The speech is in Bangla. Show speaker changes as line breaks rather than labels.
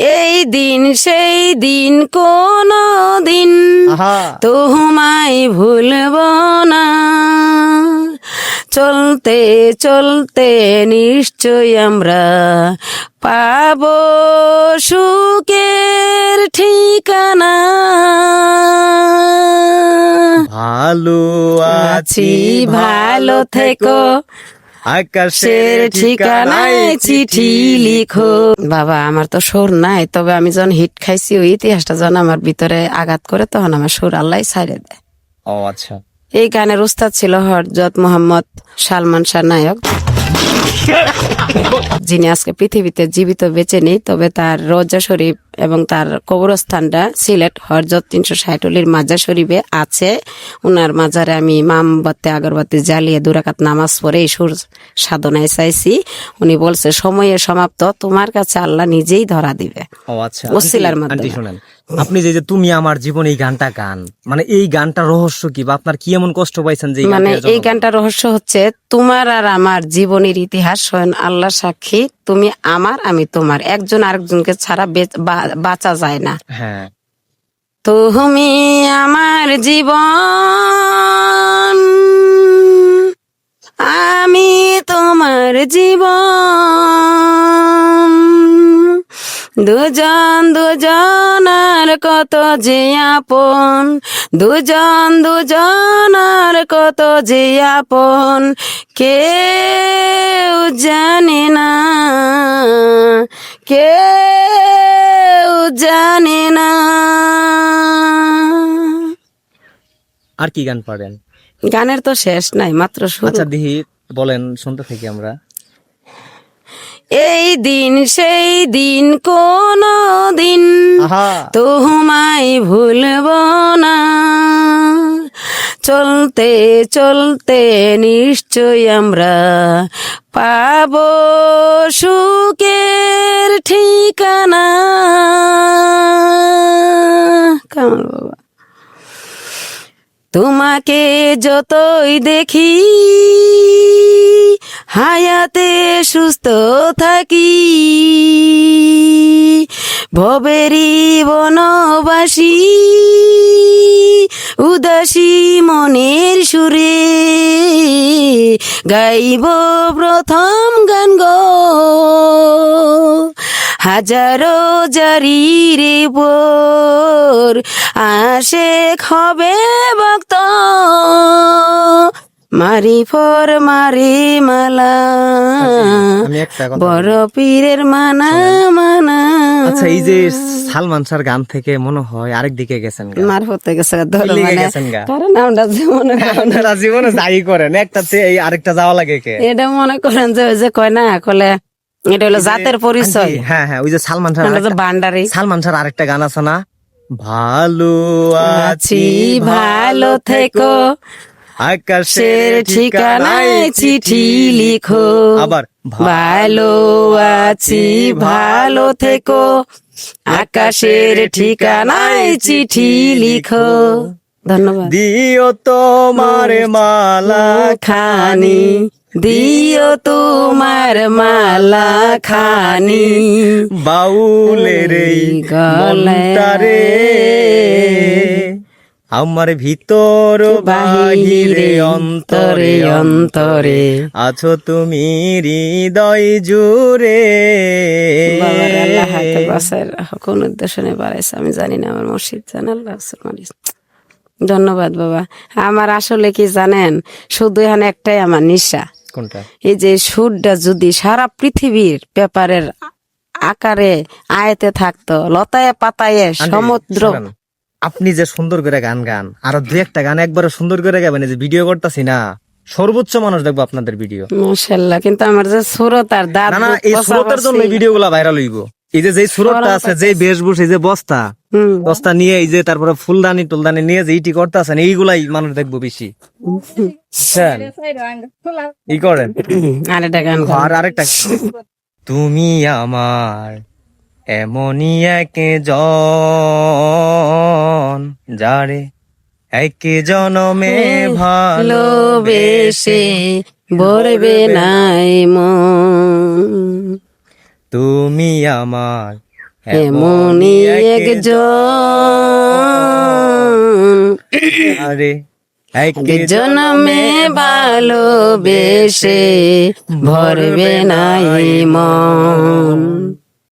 এই দিন সেই দিন কোন দিন তোমায় ভুলব না। চলতে চলতে নিশ্চয় আমরা পাব সুখের ঠিকানা।
ভালো
আছি ভালো থেকো।
আকাশের
ঠিকানায় চিঠি লিখো। বাবা আমার তো সুর নাই তবে আমি যখন হিট খাইছি ওই ইতিহাসটা যখন আমার ভিতরে আঘাত করে তখন আমার সুর আল্লাহ ছাড়ে দেয়।
ও আচ্ছা।
এই গানের উস্তাদ ছিল হরজত মোহাম্মদ সালমান শাহ নায়ক। যিনি আজকে পৃথিবীতে জীবিত বেঁচে নেই তবে তার রোজা শরীফ এবং তার কবরস্থানটা সিলেট হরজত তিনশো ষাটলির মাজার শরীফে আছে। ওনার মাজারে আমি মামবাতি আগরবাতি জ্বালিয়ে দুরাকাত নামাজ পড়ে এই সুর সাধনায় চাইছি। উনি বলছে সময়ের সমাপ্ত তোমার কাছে আল্লাহ নিজেই ধরা দিবে।
আচ্ছা
ওসিলার মাধ্যমে।
আপনি যে যে তুমি আমার জীবন এই গানটা গান মানে এই গানটা রহস্য কি বা আপনার কি এমন কষ্ট পাইছেন যে
মানে এই গানটা রহস্য হচ্ছে তোমার আর আমার জীবনের ইতিহাস স্বয়ং আল্লাহ সাক্ষী তুমি আমার আমি তোমার। একজন আরেকজনকে ছাড়া বেচ- যায় না।
হ্যাঁ।
তুমি আমার জীবন আমি তোমার জীবন। দুজন দুজনার কত যে আপন দুজন দুজনার কত যে আপন কেউ জানে না কেউ জানে না।
আর কি গান পারেন
গানের তো শেষ নাই মাত্র
আচ্ছা দিহি বলেন শুনতে থাকি আমরা।
এই দিন সেই দিন কোন দিন তোমায় ভুলব না। চলতে চলতে নিশ্চয় আমরা পাব সুখের ঠিকানা। কামাল বাবা? তোমাকে যতই দেখি, হায়াতে সুস্থ থাকি। ভবেরি বনবাসী মনের সুরে গাইব প্রথম গান গো। হাজারো জারি রে বোর আসে হবে ভক্ত। মারি ফর মারি মালা। বড় পীরের মানা মানা।
আচ্ছা এই যে সালমান শাহর গান থেকে মনে হয় আরেক দিকে গেছেন গা।
মার হতে গেছে ধরো মানে কারণ আমরা যে মনে করেন।
আপনারা জীবনে যাই করেন একটা এই আরেকটা যাওয়া লাগে কে?
এটা মনে করেন যে ওই যে কয় না কলে এটা হলো জাতের পরিচয়।
হ্যাঁ হ্যাঁ ওই যে সালমান
যে বান্ডারি।
সালমান শাহর আরেকটা গান আছে না? ভালো
আছি ভালো থেকো।
আকাশের
শের ঠিকানায় চিঠি লিখো।
আবার
ভালো আছি ভালো থেকো। আকাশের ঠিকানায় চিঠি লিখো। ধন্যবাদ।
দিও তোমার মালা
খানি। দিও তোমার মালা খানি।
বাউলের এই
গলায়।
মনটারে আমার ভিতর বাহিরে অন্তরে অন্তরে আছো তুমি হৃদয় জুড়ে।
কোন উদ্দেশ্য নিয়ে বাড়াইছে আমি জানি না আমার মসজিদ জান আল্লাহ ধন্যবাদ বাবা। আমার আসলে কি জানেন? শুধু এখানে একটাই আমার নিশা।
কোনটা?
এই যে সুরটা যদি সারা পৃথিবীর পেপারের আকারে আয়তে থাকতো লতায় পাতায় সমুদ্র
আপনি যে সুন্দর করে গান গান আর দু একটা গান একবারে সুন্দর করে গাবেন যে ভিডিও করতেছি না। সর্বোচ্চ মানুষ দেখব আপনাদের ভিডিও
মাশাল্লাহ কিন্তু আমার যে সুরত আর দাঁত
না এই সুরতের জন্য
পচি।
ভিডিও গুলা ভাইরাল হইব। এই যে যে সুরতটা আছে যে বেশভূষ এই যে বস্তা বস্তা নিয়ে এই যে তারপরে ফুলদানি টুলদানি নিয়ে যে ইটি করতে আছেন এইগুলাই মানুষ দেখব বেশি? ই করেন?
আর একটা গান।
আর আরেকটা তুমি আমার এমনই এক জন যারে এক জনমে ভালো
ভালোবেসে ভরবে নাই মন।
তুমি আমার
এমনই একজন
আরে এক
জনমে ভালোবেসে ভরবে নাই মন।